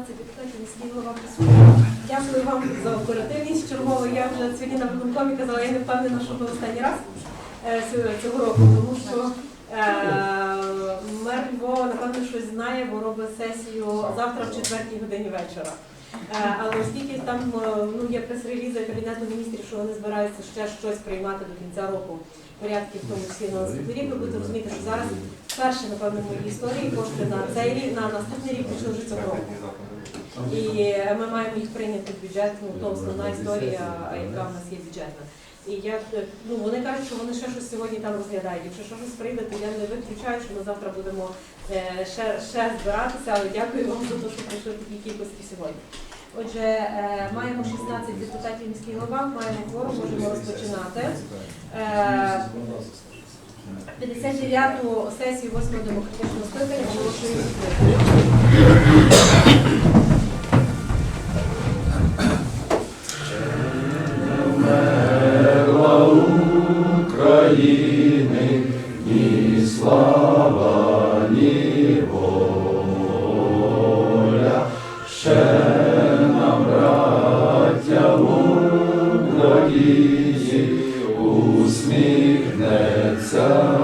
16 депутатів міський голова присутній. Дякую вам за оперативність. Чергово я вже сьогодні на виконкомі казала, я не впевнена, що це останній раз е, цього- року, тому що е, мер Львова, напевно, щось знає, бо робить сесію завтра в четвертій годині вечора. Е, Але оскільки там ну, є прес-релізи Кабінету міністрів, що вони збираються ще щось приймати до кінця року, порядки в тому числі на рік, ви будете розуміти, що зараз вперше, напевно, в моїй історії кошти на цей рік, на наступний рік пішли вже цього року. І ми маємо їх прийняти в бюджет, ну то основна історія, яка в нас є бюджетна. І я е, ну вони кажуть, що вони ще щось сьогодні там розглядають. Якщо що щось прийде, то я не виключаю, що ми завтра будемо е, ще, ще збиратися, але дякую вам за те, що прийшли в такій кількості сьогодні. Отже, е, маємо 16 депутатів міський голова, маємо кворум, можемо розпочинати. Е, 59-ту сесію 8-го демократичного скликання оголошую. усміхнеться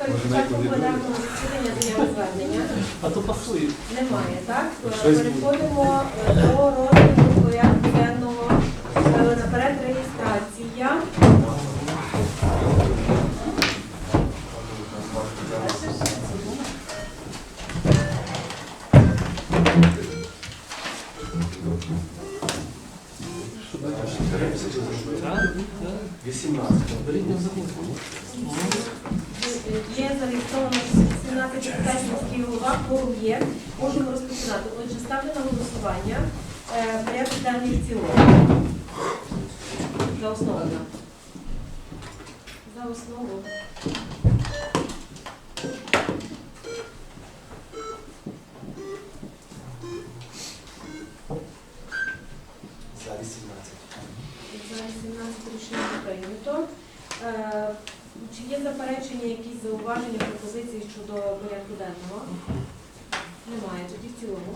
Перед початком пленарного засідання є звернення? А то пасує. Немає, так? Переходимо е, до розгляду порядку денного. Е, Наперед реєстрація. Є зареєстровано 17 депутатів міський голова, форум є. Можемо розпочинати. Отже, ставлю на голосування е, порядок денний в цілому. За основу. За основу. За 18. За 18 рішення не прийнято. Е, Чи є заперечення, якісь зауваження, пропозиції щодо порядку денного? Немає. Тоді в цілому.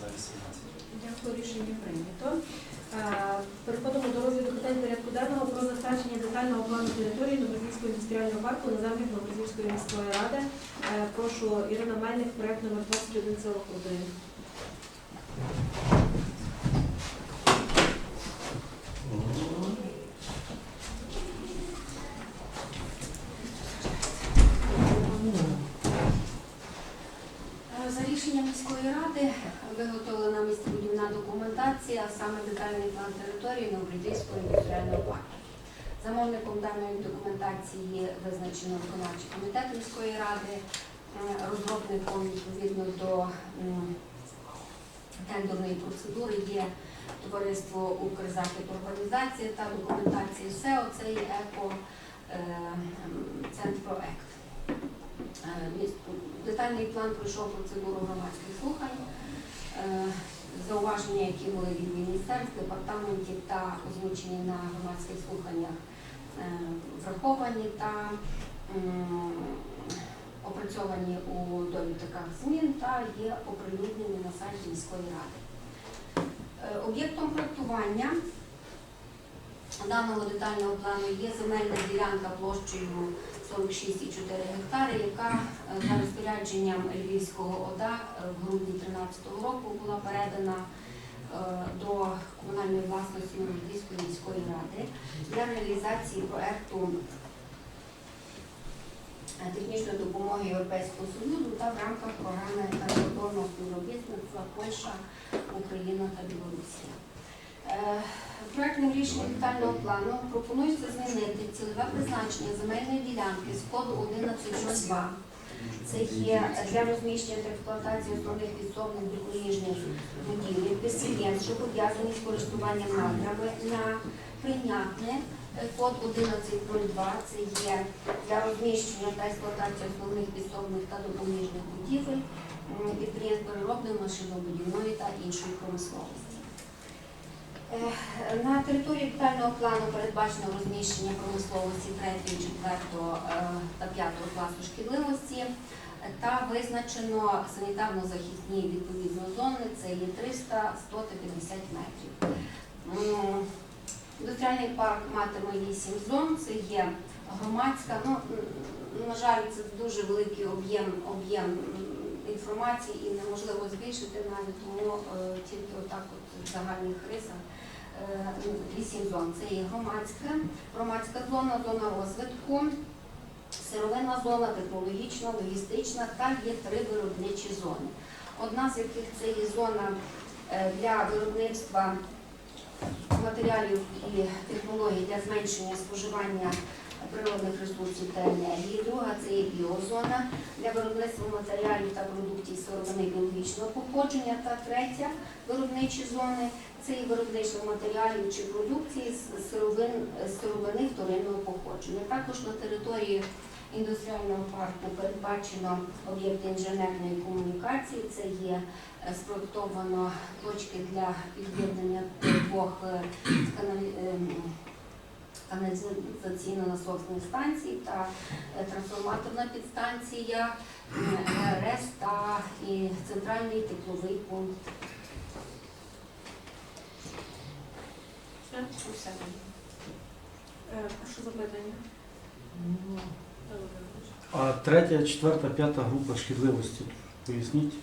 За 18. Дякую, рішення прийнято. Е, Переходимо до розгляду питань порядку денного про затвердження детального плану території Доброзівського індустріального парку на землях Доброзівської міської ради. Е, Прошу Ірина Мельник, проект номер 2141. Е, За рішенням міської ради виготовлена містобудівна документація, саме детальний план території Новобродівського індустріального парку. Замовником даної документації визначено виконавчий комітет міської ради, розробником відповідно до тендерної процедури є товариство Укрзахід організації та документації СЕО, це є еко е, м, Центрпроект. Е, Детальний план пройшов процедуру громадських слухань. Е, Зауваження, які були від міністерств, департаментів та озвучені на громадських слуханнях, враховані та опрацьовані у довідках змін та є оприлюднені на сайті міської ради. Е, Об'єктом проектування даного детального плану є земельна ділянка площею 46,4 гектари, яка е, за розпорядженням Львівського ОДА е, в грудні 2013 року була передана до комунальної власності Львівської міської ради для реалізації проекту е, технічної допомоги Європейського Союзу та в рамках програми транспортного співробітництва Польща, Україна та Білорусія. Е, Проектним рішенням детального плану пропонується змінити цільове призначення земельної ділянки з коду 1102. Це є для розміщення та експлуатації основних підсобних допоміжних будівель, підприємств, що пов'язані з користуванням надрами на прийнятне код 1102. Це є для розміщення та експлуатації основних підсобних та допоміжних будівель, підприємств переробної, машинобудівної та іншої промисловості. Е, На території детального плану передбачено розміщення промисловості 3, 4 та 5 класу шкідливості е, та визначено санітарно-захисні відповідно зони, це є 300, 100 та 50 метрів. Індустріальний парк матиме 8 зон, це є громадська. Ну, на жаль, це дуже великий об'єм об'єм інформації і неможливо збільшити навіть тому е, тільки отак от в загальних рисах. Е, Вісім зон. Це є громадська, громадська зона, зона розвитку, сировинна зона, технологічна, логістична та є три виробничі зони. Одна з яких це є зона е, для виробництва матеріалів і технологій для зменшення споживання природних ресурсів та енергії. Друга це є біозона для виробництва матеріалів та продуктів сировини біологічного походження. Та третя виробничі зони це і виробництво матеріалів чи продукції з сировин, сировини вторинного походження. Також на території індустріального парку передбачено об'єкти інженерної комунікації. Це є е, спроектовано точки для під'єднання двох е, ем, каналізаційно-насосних станцій та е, трансформаторна підстанція, м, ГРС та і центральний тепловий пункт. Все? Усе. Е, Прошу запитання. А третя, четверта, п'ята група шкідливості. Поясніть,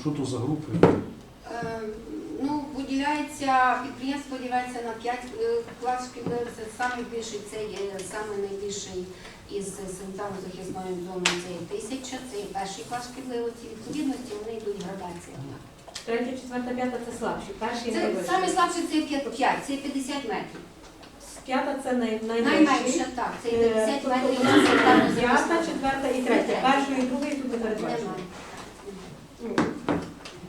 що тут за групи? Е, Ну, виділяється, підприємство поділяється на 5 клас шкідливості. Саме більший це є саме найбільший із санітарно-захисною зоною це є тисяча, це є перший клас шкідливості. Відповідності вони йдуть градаціями. Третя, четверта, п'ята це слабші. Перший Це саме слабший це 5, це 50 метрів. П'ята це най. Найменше так, це Е, 50 тобто метрів. санітарно П'ята, захисної. четверта і третя. Першої і другої тут не передбачено. Немає.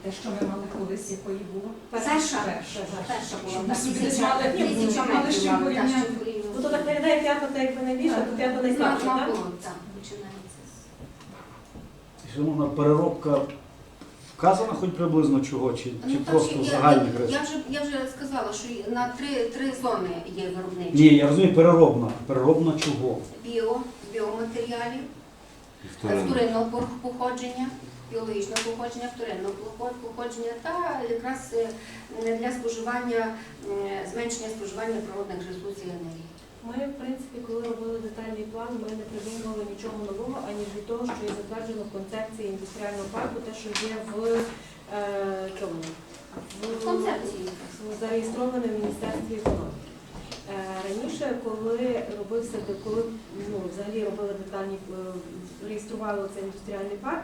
Те, що ми мали колись, якої було? Перша. Перша. Була так, собі тисяча знали, ну, так, порівняти. Ну то так виглядає п'ята, так якби найбільша, то п'ята Мав так? так, починається Шановна переробка вказана хоч приблизно чого, чи, чи Ну, так, просто я- загальних я, я, вже, я вже сказала, що на три, три зони є виробничі. Ні, я розумію, переробна. Переробна чого? Біо, біоматеріалів, вторинного походження, біологічного походження, вторинного походження та якраз е, для споживання, е, зменшення споживання природних ресурсів і енергії. Ми, в принципі, коли робили детальний план, ми не придумували нічого нового, аніж від того, що є затверджено в концепції індустріального парку, те, що є в е, цьому в Концепції. в Міністерстві економіки. Раніше, коли робився, коли ну, взагалі робили детальні, реєстрували цей індустріальний парк,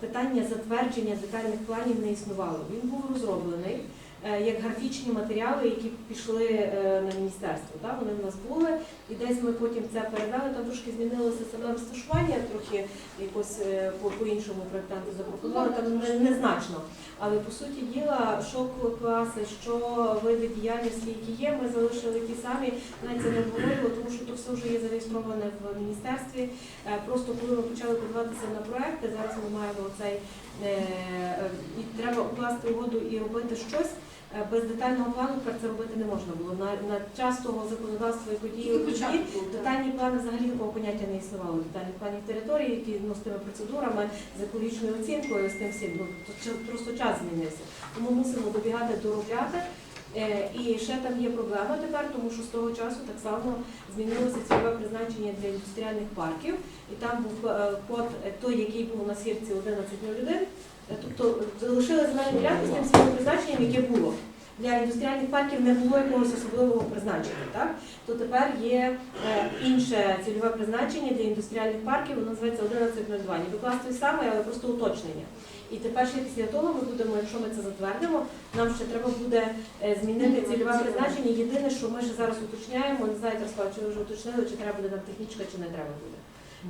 питання затвердження детальних планів не існувало. Він був розроблений. Е, як графічні матеріали, які пішли е, на міністерство. Так? Вони в нас були, і десь ми потім це передали. Там трошки змінилося саме розташування, трохи якось е, по- по-іншому проєктанти запропонували, там незначно. Але по суті діла, що класи, що види діяльності, які є, ми залишили ті самі. Навіть це не обговорювали, тому що то все вже є зареєстроване в міністерстві. Просто коли ми почали подаватися на проекти, зараз ми маємо цей і треба укласти угоду і робити щось. Е, Без детального плану про це робити не можна було. На, на час того законодавства і події детальні плани взагалі такого поняття не існувало. Детальних планів території, які ну, з тими процедурами, з екологічною оцінкою, з тим всім. Ну, то просто час змінився. Тому мусимо добігати, доробляти. Е, І ще там є проблема тепер, тому що з того часу так само змінилося цільове призначення для індустріальних парків. І там був е, код е, той, який був на сірці 1101. Е, Тобто залишили земельні ділянки з тим цільовим призначенням, яке було. Для індустріальних парків не було якогось особливого призначення, так? То тепер є е, інше цільове призначення для індустріальних парків, воно називається 1102. Ніби клас той самий, але просто уточнення. І тепер ще після того ми будемо, якщо ми це затвердимо, нам ще треба буде е, змінити цільове призначення. Єдине, що ми ще зараз уточняємо, не знаю, Ярослав, чи ви вже уточнили, чи треба буде нам технічка, чи не треба буде.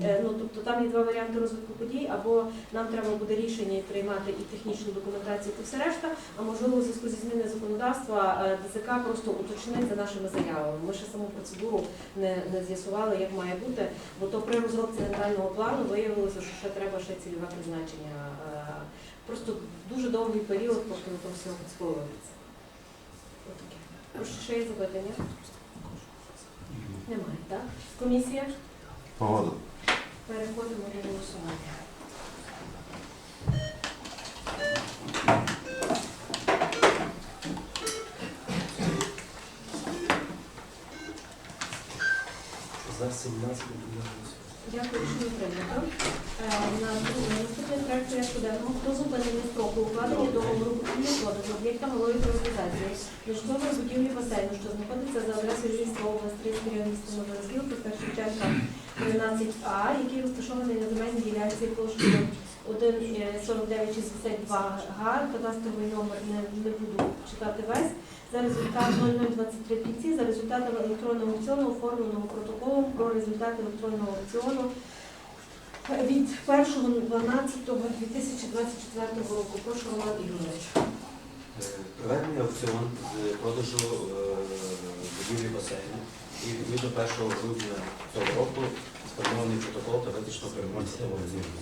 Е, Ну, тобто там є два варіанти розвитку подій, або нам треба буде рішення приймати і технічну документацію, і все решта, а можливо, у зв'язку зі зміною законодавства е, ДЗК просто уточнить за нашими заявами. Ми ще саму процедуру не, не з'ясували, як має бути, бо то при розробці генерального плану виявилося, що ще треба ще цільове призначення. Е, Просто дуже довгий період, поки то все обслуговується. Отаке. Прошу, ще є запитання? Немає, так? Комісія? Погода. Переходимо до голосування. За 17 буде. Дякую, що ви прийнято. Е, На наступний проект порядку денного про зупинення строку укладення договору купівлі продажу об'єкта малої приватизації нежитлової будівлі басейну, що знаходиться за адресою Львівської області, район міста Новорозділки, Шевченка 13А, який розташований на земельній ділянці площею 1,4962 га, кадастровий номер не, не буду читати весь. За результатом 0023 кінці, за результатами електронного аукціону, оформленого протоколом про результати електронного аукціону від 1.12.2024 року. Прошу Роман Ігорович. Е, Проведений аукціон з продажу е, будівлі басейну і відповідно 1 грудня цього року сформований протокол та визначено переможця того аукціону.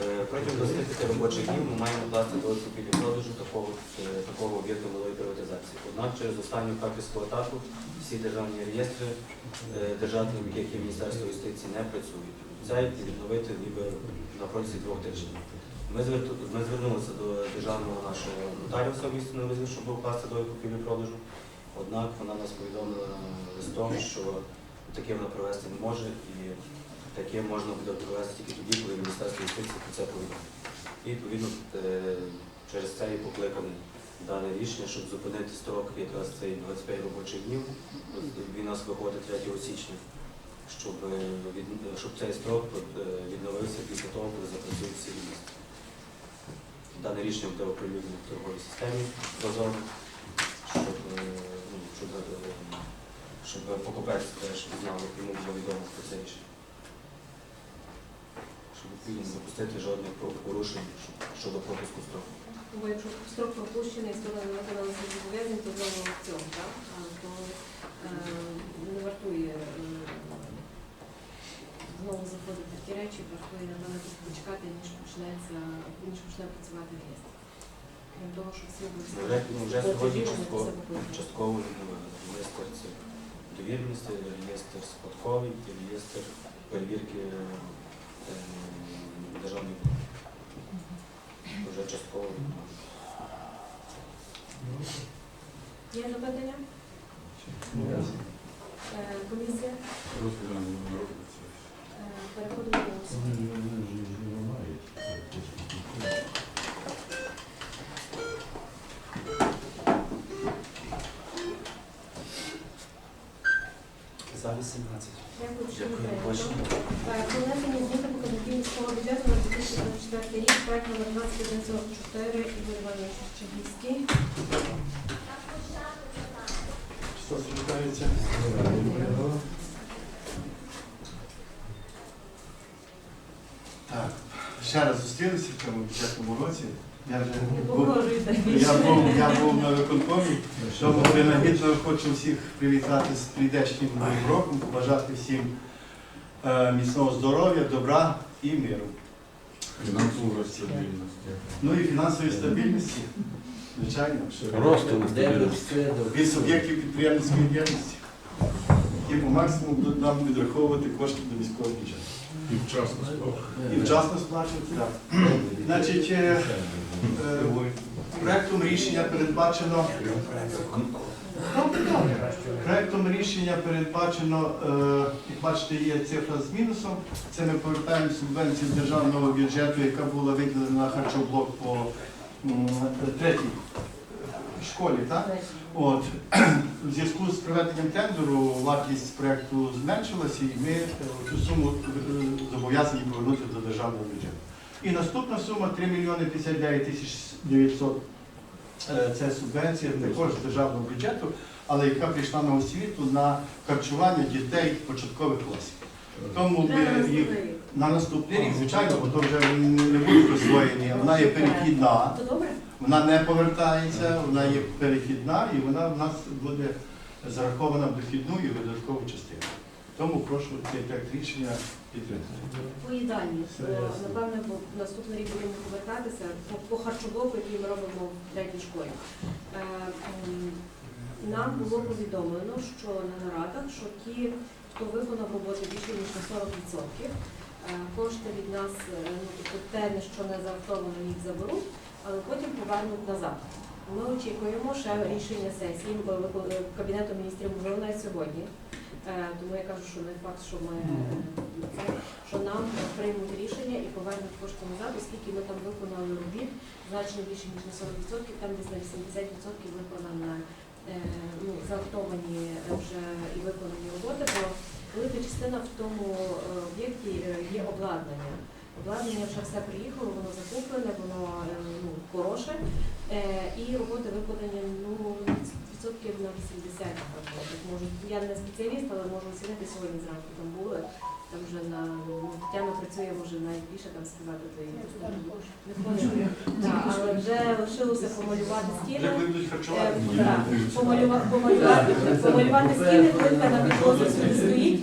Е, Протягом 25 робочих днів ми маємо класти до купівлі продажу такого, е, такого об'єкту малої приватизації. Однак через останню капівську атаку всі державні реєстри е, державні, в яких є Міністерство юстиції, не працюють. Це відновити ніби на протязі двох тижнів. Ми, звернулися до державного нашого нотаріуса в місті Новизі, щоб укласти до купівлі продажу. Однак вона нас повідомила листом, що таке вона провести не може і таке можна буде провести тільки тоді, коли Міністерство юстиції про це повідомить. І відповідно е, через це і покликане дане рішення, щоб зупинити строк якраз цей 25 робочих днів. Він у нас виходить 3 січня, щоб, е, від- щоб цей строк е, відновився після того, коли запрацюють всі реєстри. Дане рішення буде оприлюднено в торговій системі прозоро, щоб, щоб, покупець теж знав, йому було відомо про це рішення. Щоб не допустити жодних порушень щодо пропуску строку. Бо якщо строк пропущений, сторона не виконала свої зобов'язання, то знову аукціон, так? То е, не вартує е, знову заходити в ті речі, вартує трохи почекати, ніж почнеться, ніж почне працювати реєстр. Крім того, що всі Ну, Вже, ну, вже сьогодні частково, частково відновили. Реєстр це довірності, реєстр спадковий, і реєстр перевірки е, державної вже частково. відновили. Є запитання? Е, Комісія? Е, Переходимо до голосування. За 18. Дякую, що ви Дякую, прийняли. бачимо. Е, Про внесення змін до показників міського бюджету на 2025 24 рік, проект номер 2144, Ігор Іванович Чигівський. Що звертається? Так, ще раз зустрілися в цьому бюджетному році. Я вже був, я був, я був на виконкомі, тому принагідно хочу всіх привітати з прийдешнім новим роком, побажати всім е, міцного здоров'я, добра і миру. Фінансова стабільність. Ну і фінансової стабільності, звичайно, Росту від суб'єктів підприємницької діяльності. І по максимуму нам відраховувати кошти до міського бюджету. І вчасно І вчасно сплачувати, так. Значить, е, е, проектом рішення передбачено. Проектом рішення передбачено, е, як бачите, є цифра з мінусом. Це ми повертаємо субвенцію з державного бюджету, яка була виділена на харчоблок по третій школі. Так? От. В зв'язку з проведенням тендеру вартість проекту зменшилася і ми е, цю суму е, зобов'язані повернути до державного бюджету. І наступна сума 3 мільйони 59 тисяч 900. Е, Це субвенція також з державного бюджету, але яка прийшла на освіту на харчування дітей початкових класів. Тому ми їх на наступний рік, звичайно, бо то вже не будуть освоєні. Вона є перехідна. Вона не повертається, вона є перехідна і вона в нас буде зарахована в дохідну і видаткову частину. Тому прошу цей рішення підтримати. Поїдальні. Напевне, бо наступний рік будемо повертатися по, по харчоблоку, який ми робимо в третій школі. Е, нам було повідомлено, що на нарадах, що ті, хто виконав роботу більше ніж на 40%, е, кошти від нас, е, ну, тобто те, на що не заавтовано, їх заберуть, але потім повернуть назад. Ми очікуємо ще рішення сесії е, е, Кабінету міністрів, можливо, навіть сьогодні. Е, Тому я кажу, що не факт, що ми е, це, що нам приймуть рішення і повернуть кошти назад, оскільки ми там виконали робіт значно більше ніж на 40%, там десь на 80% виконана е, ну, заактовані вже і виконані роботи, бо велика частина в тому об'єкті є обладнання. Обладнання вже все приїхало, воно закуплене, воно ну, хороше. І роботи виконані ну, на 80. наприклад. Можу, я не спеціаліст, але можу оцінити сьогодні зранку там були. Там вже на ну, Тетяна працює, може найбільше більше там сказати, то і не хочу. Да, але вже лишилося помалювати стіни. Е, помалюва- Помалювати помалювати стіни, плитка на підлозі всюди стоїть.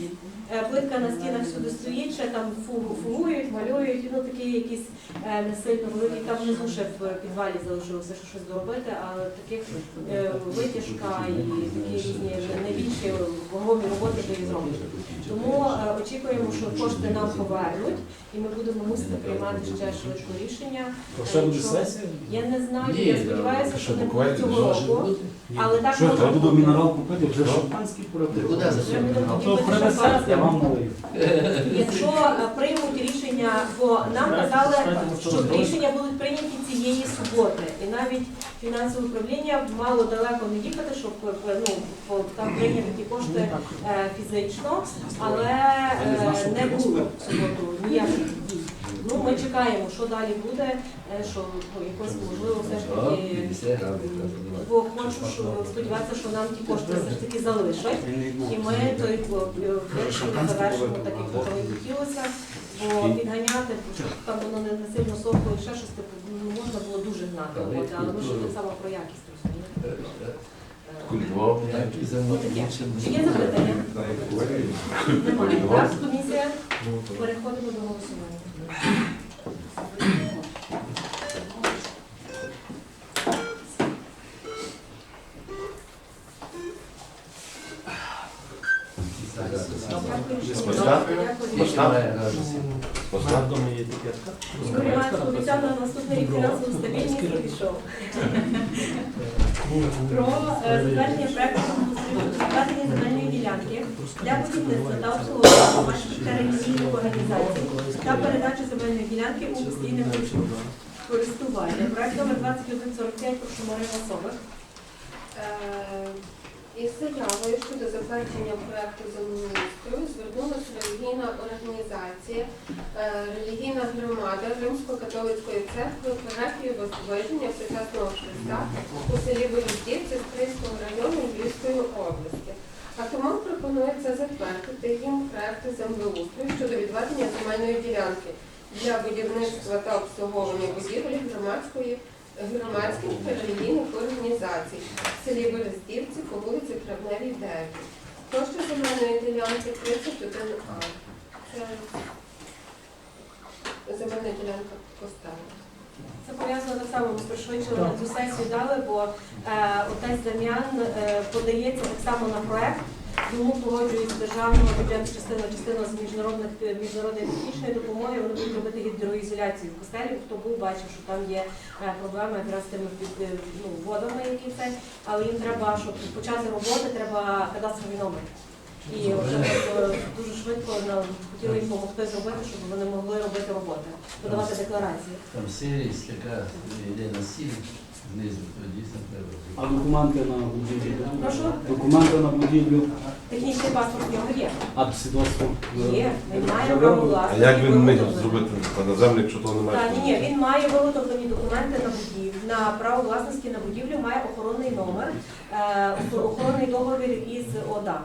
Е, Плитка на стінах всюди стоїть, ще там фу- фугують, малюють, ну такі якісь е, не сильно великі. Там внизу ще в підвалі залишилося що щось доробити, але таких е, витяжка і такі різні найбільші вагові роботи вже і зроблені. Тому е, очікуємо, що кошти нам повернуть, і ми будемо мусити приймати ще швидко рішення. Ще буде Якщо- сесія? Я не знаю, Ні, я сподіваюся, що не буде цього року. Але так Що, треба буде мінерал купити, вже шампанський породив. Вже будемо А то принесе. Я вам налию. Якщо е, приймуть рішення, бо нам казали, що рішення будуть прийняті цієї суботи, і навіть фінансове управління мало далеко не їхати, щоб е, ну, там прийняти ті кошти е, фізично, але е, не було в суботу ніяких дій. Ну, ми чекаємо, що далі буде, е, що ну, якось можливо все ж таки. Бо хочу що, сподіватися, що нам ті кошти все ж таки залишать. І ми той вирішили завершимо так, як того і хотілося, бо підганяти, щоб там воно не не сильно сохло і ще щось типу, ну, можна було дуже гнати, от, але ми ж так само про якість розумієте. Чи є запитання? Немає. Так, комісія, переходимо до голосування. Етикетка. Ігор Іванович на наступний рік фінансову стабільність і пішов. Про е, затвердження проекту відведення земельної ділянки для будівництва та обслуговування релігійних організацій та передачі земельної ділянки у постійне користування. Проект номер 2145 прошу Марина Собих. Із заявою щодо затвердження проекту землеустрою звернулася релігійна організація, е, релігійна громада Римсько-католицької церкви парафії Возвиження Прекрасного Христа у селі Володівці Стрийського району Львівської області. А тому пропонується затвердити їм проекти землеустрою щодо відведення земельної ділянки для будівництва та обслуговування будівель громадської громадських та релігійних організацій в селі Берездівці по вулиці Травневій, 9. Площа земельної ділянки 31А. Це земельна ділянка поставлена. Це пов'язано так само, ми пришвидшили цю сесію дали, бо е, отець Дам'ян е, подається так само на проект. Йому погоджують з державного бюджету частину частину з міжнародних міжнародної технічної допомоги. Вони будуть робити гідроізоляцію в костелі. Хто був, бачив, що там є е, проблеми якраз з тими під е, ну, водами, які це, але їм треба, щоб почати роботи, треба кадастровий номер. І е, дуже швидко нам хотіли їм допомогти зробити, щоб вони могли робити роботи, подавати декларації. Там сирість, яка йде на сіль, знизу, то дійсно треба. А документи на будівлю? Прошу? Документи на будівлю, Технічний паспорт в нього є. а свідоцтво? Є, він має право А власності. як він міг зробити на землі, якщо того немає? Так, ні, ні, він має виготовлені документи на будівлю, на право власності на будівлю, має охоронний номер, е, охоронний договір із ОДА.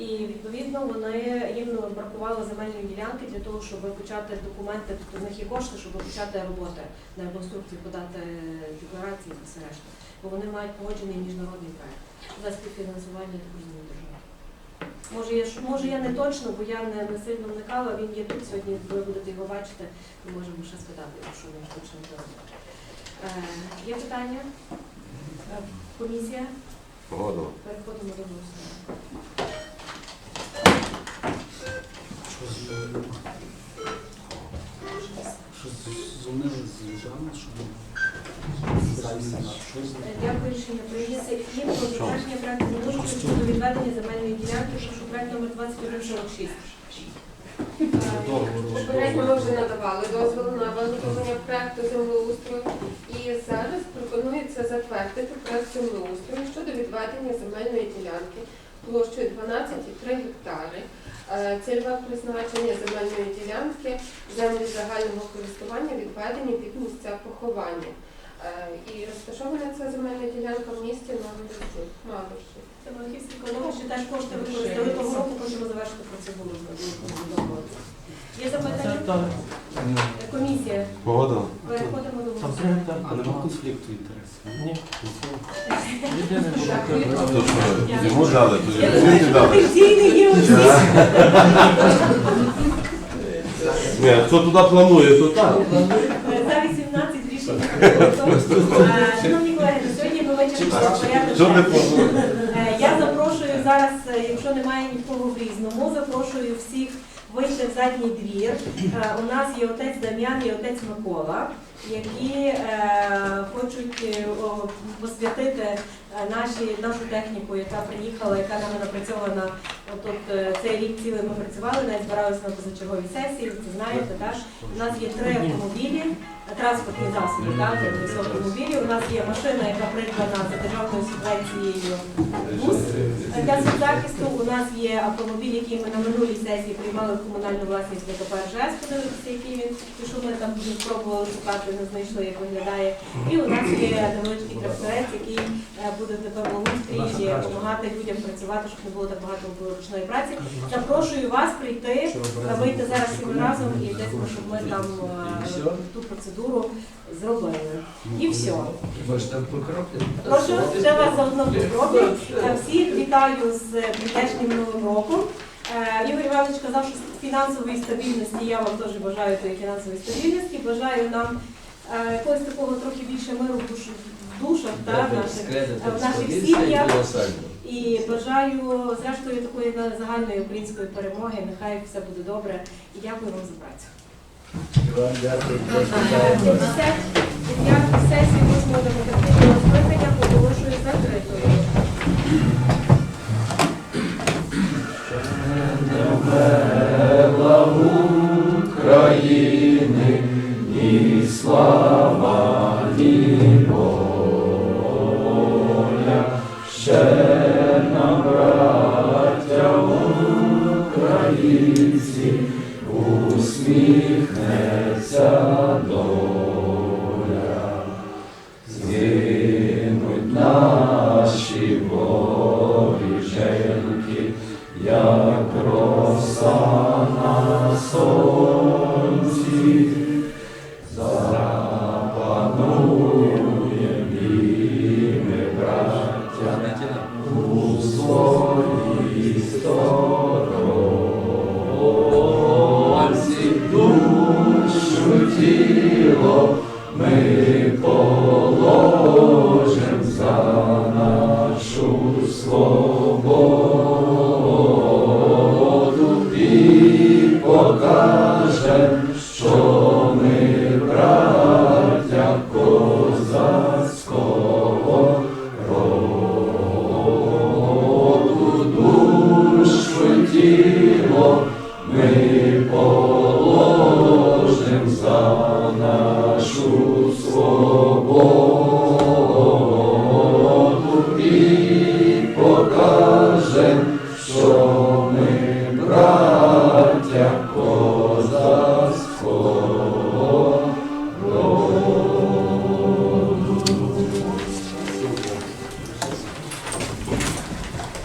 І відповідно вони їм бракувало земельної ділянки для того, щоб почати документи, тобто в них є кошти, щоб почати роботи на реконструкцію, подати декларації і все решта. Бо вони мають погоджений міжнародний проект за співфінансування розумію, держави. Може, я може я не точно, бо я не, не сильно вникала, він є тут сьогодні, ви будете його бачити, ми можемо ще спитати, якщо він точно не. Е, Є питання? Е, Комісія? Погода. Переходимо до голосування. Що з що з зонили з жами, що з Е, Дякую, рішення прийняти. І про затвердження проекту землеустрою щодо відведення земельної ділянки, прошу проект номер 2146. Попередньо ми вже надавали дозвіл на виготовлення проекту землеустрою. І зараз пропонується затвердити проект землеустрою щодо відведення земельної ділянки площею 12,3 гектари. Цільове призначення земельної ділянки землі загального користування відведені під місця поховання. Е, І розташована ця земельна ділянка в місті. Малиші. Це Малахівський колонок, ще теж кошти використали того року, хочемо завершити процедуру. Є запитання? Е, Комісія. Погода. Переходимо до голосування. А нема конфлікту інтересів? Ні. Йому дали, то йому не дали. Є. Ні, хто туди планує, то так. Шановні колеги, на сьогодні ми вичерпали порядок. Я запрошую зараз, якщо немає нікого в різному, запрошую всіх вийти в задній двір. Е, У нас є отець Дам'ян і отець Микола, які е, хочуть е, посвятити наші, нашу техніку, яка приїхала, яка нами напрацьована. От, от е, цей рік цілий ми працювали, навіть збиралися на позачерговій сесії, це знаєте, так? У нас є три автомобілі, транспортні засоби, так, автомобілі. У нас є машина, яка придбана за державною субвенцією БУС для соцзахисту. У нас є автомобіль, який ми на минулій сесії приймали в комунальну власність ДКП РЖС, подивитися, який він, що ми там спробували шукати, не знайшли, як виглядає. І у нас є невеличкий тракторець, який е, буде тепер благоустрій допомагати людям працювати, щоб не було так багато ручної праці. Запрошую вас прийти, вийти зараз всі разом і десь, ну, щоб ми там е, ту процедуру зробили. І все. Прошу, ще вас заодно. Е, Всіх вітаю з прийдешнім новим роком. Е, Ігор Іванович казав, що фінансової стабільності я вам теж бажаю тої фінансової стабільності. Бажаю нам е, якогось такого трохи більше миру в душ- в душах та, наших, в наших сім'ях. І бажаю зрештою такої загальної української перемоги. Нехай все буде добре. І дякую вам за працю. Іван, Дякую сесію 8 демократичного скликання оголошую закритою. Ми положим за нашу свободу